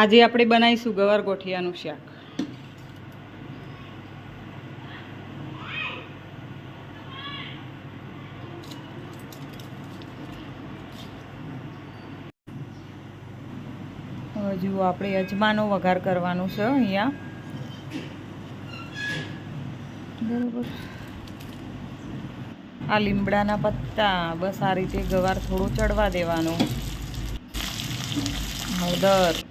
આજે આપણે બનાવીશું ગવાર ગોઠિયાનું શાક. હજુ આપણે અજમાનો વઘાર કરવાનો છે અહીંયા. બરોબર. આ લીમડાના પત્તા, બસ આ રીતે ગવાર થોડો ચડવા દેવાનો. હળદર.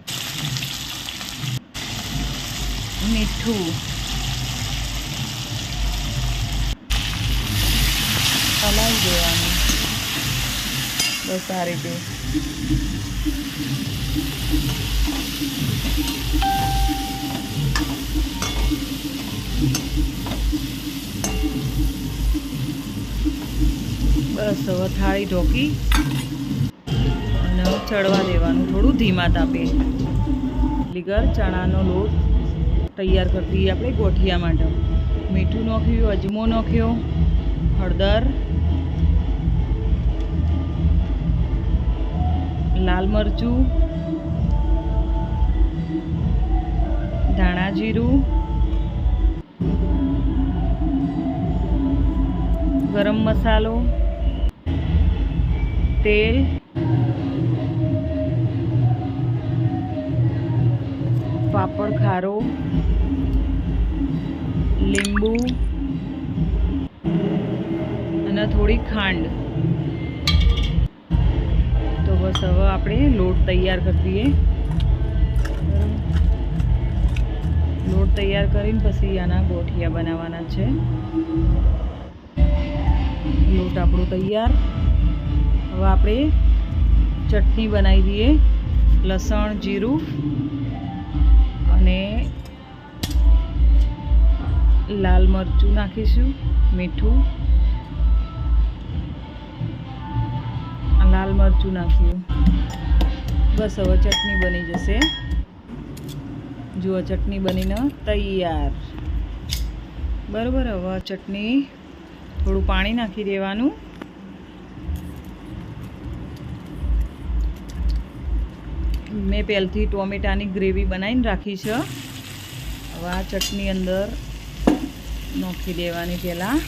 મીઠું. હલાવી દેવાનું. બસ આ રીતે. બસ હવે થાળી ઢોકી અને ચડવા દેવાનું. થોડું ધીમા તાપે. લીગર, ચણાનો લોટ. તૈયાર કરતી આપણે ગોઠિયા માટે. મીઠું નાખ્યું, અજમો નાખ્યો, હળદર, લાલ મરચું, ધાણા જીરું, ગરમ મસાલો, તેલ, પાપડ, ખારો લીંબુ અને થોડી ખાંડ. તો બસ હવે આપણે લોટ તૈયાર કરી દઈએ. લોટ તૈયાર કરીને પછી આના ગોઠિયા બનાવવાના છે. લોટ આપણું તૈયાર. હવે આપણે ચટણી બનાવી દઈએ. લસણ, જીરું લાલ મરચું નાખીશું, મીઠું. લાલ મરચું નાખ્યું. બસ હવે ચટણી બની જશે. જુઓ, ચટણી બનીને તૈયાર. બરાબર, હવે ચટણી થોડું પાણી નાખી દેવાનું. મેં પહેલથી ટોમેટાની ગ્રેવી બનાવીને રાખી છે. હવે આ ચટણી અંદર નાખી દેવાની પહેલાં.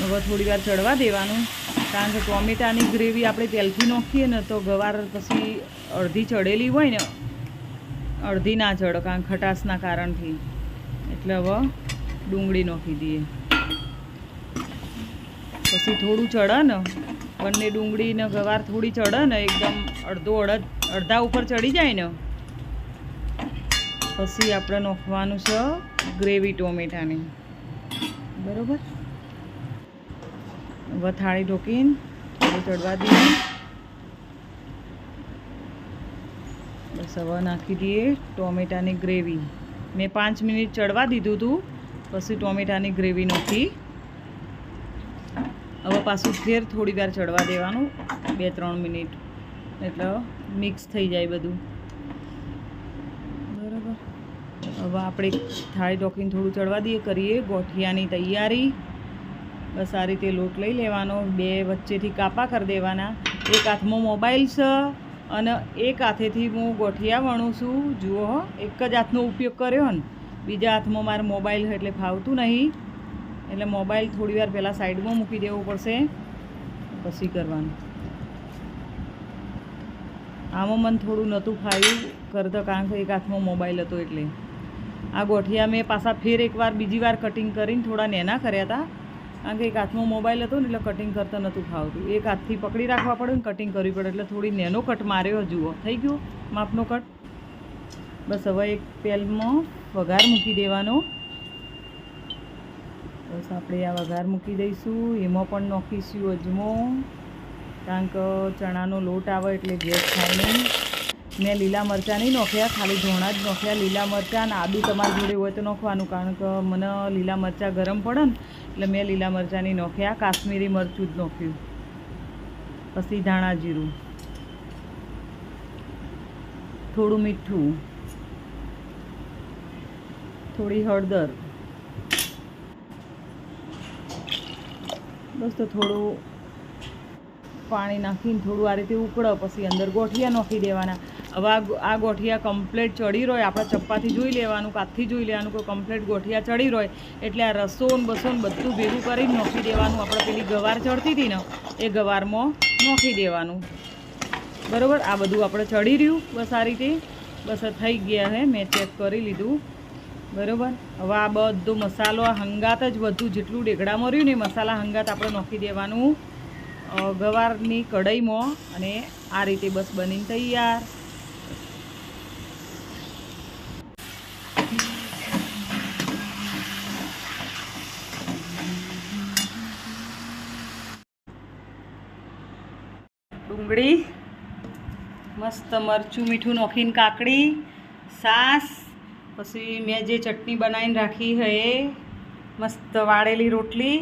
હવે થોડી વાર ચડવા દેવાનું. કારણ કે ટોમેટાની ગ્રેવી આપણે તેલથી નોખીએ ને તો ગવાર પછી અડધી ચડેલી હોય ને, અડધી ના ચડો કારણ ખટાશના કારણથી. એટલે હવે ડુંગળી નોખી દઈએ. પછી થોડું ચડે ને, બંને ડુંગળી ને ગવાર થોડી ચડે ને, એકદમ અડધો અડધ, અડધા ઉપર ચડી જાય ને પછી આપણે નોખવાનું છે ગ્રેવી ટોમેટાની. બરાબર? હવે થાળી ઢોકીને થોડું ચડવા દઈએ. બસ હવે નાખી દઈએ ટોમેટાની ગ્રેવી. મેં પાંચ મિનિટ ચડવા દીધું હતું પછી ટોમેટાની ગ્રેવી નાખી. હવે પાછું ફેર થોડી વાર ચડવા દેવાનું, બે ત્રણ મિનિટ. એટલે મિક્સ થઈ જાય બધું બરાબર હવે આપણે થાળી ઢોકીને થોડું ચડવા દઈએ, કરીએ ગોઠિયાની તૈયારી. બસ આ રીતે લોટ લઈ લેવાનો, બે વચ્ચેથી કાપા કરી દેવાના. એક હાથમાં મોબાઈલ છે અને એક હાથેથી હું ગોઠિયા વણું છું. જુઓ એક જ હાથનો ઉપયોગ કર્યો ને. બીજા હાથમાં મારે મોબાઈલ એટલે ફાવતું નહીં. એટલે મોબાઈલ થોડી વાર પહેલાં સાઈડમાં મૂકી દેવો પડશે. પછી કરવાનું. આમાં મને થોડું નહોતું ફાવ્યું. કરતો કારણ કે એક હાથમાં મોબાઈલ હતો એટલે. આ ગોઠિયા મેં પાછા ફેર એકવાર બીજી વાર કટિંગ કરીને થોડા નેના કર્યા હતા. કારણ કે એક હાથમાં મોબાઈલ હતો ને એટલે કટિંગ કરતા નહોતું ફાવતું. એક હાથથી પકડી રાખવા પડે ને કટિંગ કરવી પડે એટલે થોડી નેનો કટ માર્યો જુઓ થઈ ગયો? માપનો કટ બસ હવે એક પેલમાં વઘાર મૂકી દેવાનો. બસ આપણે આ વઘાર મૂકી દઈશું. એમાં પણ નાખીશું અજમો. કારણ કે ચણાનો લોટ આવે એટલે ગેસ થાય નહીં. મેં લીલા મરચાં નહીં નોખ્યા, ખાલી ધોણા જ નોખ્યા. લીલા મરચાં અને આદું તમારી જોડે હોય તો નોખવાનું, કારણ કે મને લીલા મરચાં ગરમ પડે ને, એટલે મેં લીલા મરચાં નહીં નોખ્યા. કાશ્મીરી મરચું જ નોખ્યું. પછી ધાણા જીરું. થોડું મીઠું. થોડી હળદર. બસ તો થોડું પાણી નાખીને થોડું આ રીતે ઉકળે, પછી અંદર ગોઠિયા નાખી દેવાના. હવે આ ગોઠિયા કમ્પ્લેટ ચડી રહ્યો આપણે ચપ્પાથી જોઈ લેવાનું કાથથી જોઈ લેવાનું, કોઈ કમ્પ્લેટ ગોઠિયા ચડી રહ્યો એટલે આ રસો ને બસો ને બધું ભેગું કરીને નોખી દેવાનું. આપણે પેલી ગવાર ચડતી હતી ને, એ ગવારમાં નોખી દેવાનું. બરાબર? આ બધું આપણે ચડી રહ્યું. બસ આ રીતે. બસ થઈ ગયા હે. મેં ચેક કરી લીધું. બરાબર? હવે આ બધો મસાલો, આ હંગાત જ બધું જેટલું ડેગડામાં રહ્યું ને મસાલા હંગાત આપણે નોખી દેવાનું. ગવારની કઢાઈમાં અને આ રીતે બસ બનીને તૈયાર. ડુંગળી મસ્ત મરચું મીઠું નોખીને કાકડી સાસ પછી મેં જે ચટણી બનાવીને રાખી હે મસ્ત વાળેલી રોટલી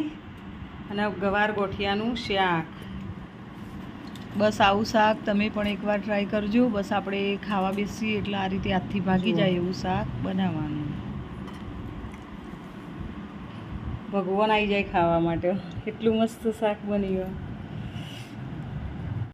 અને ગવાર ગોઠિયાનું શાક. બસ આવું શાક તમે પણ એકવાર ટ્રાય કરજો. બસ આપણે ખાવા બેસીએ એટલે આ રીતે હાથથી ભાગી જાય એવું શાક બનાવવાનું. ભગવાન આવી જાય ખાવા માટે. કેટલું મસ્ત શાક બન્યું.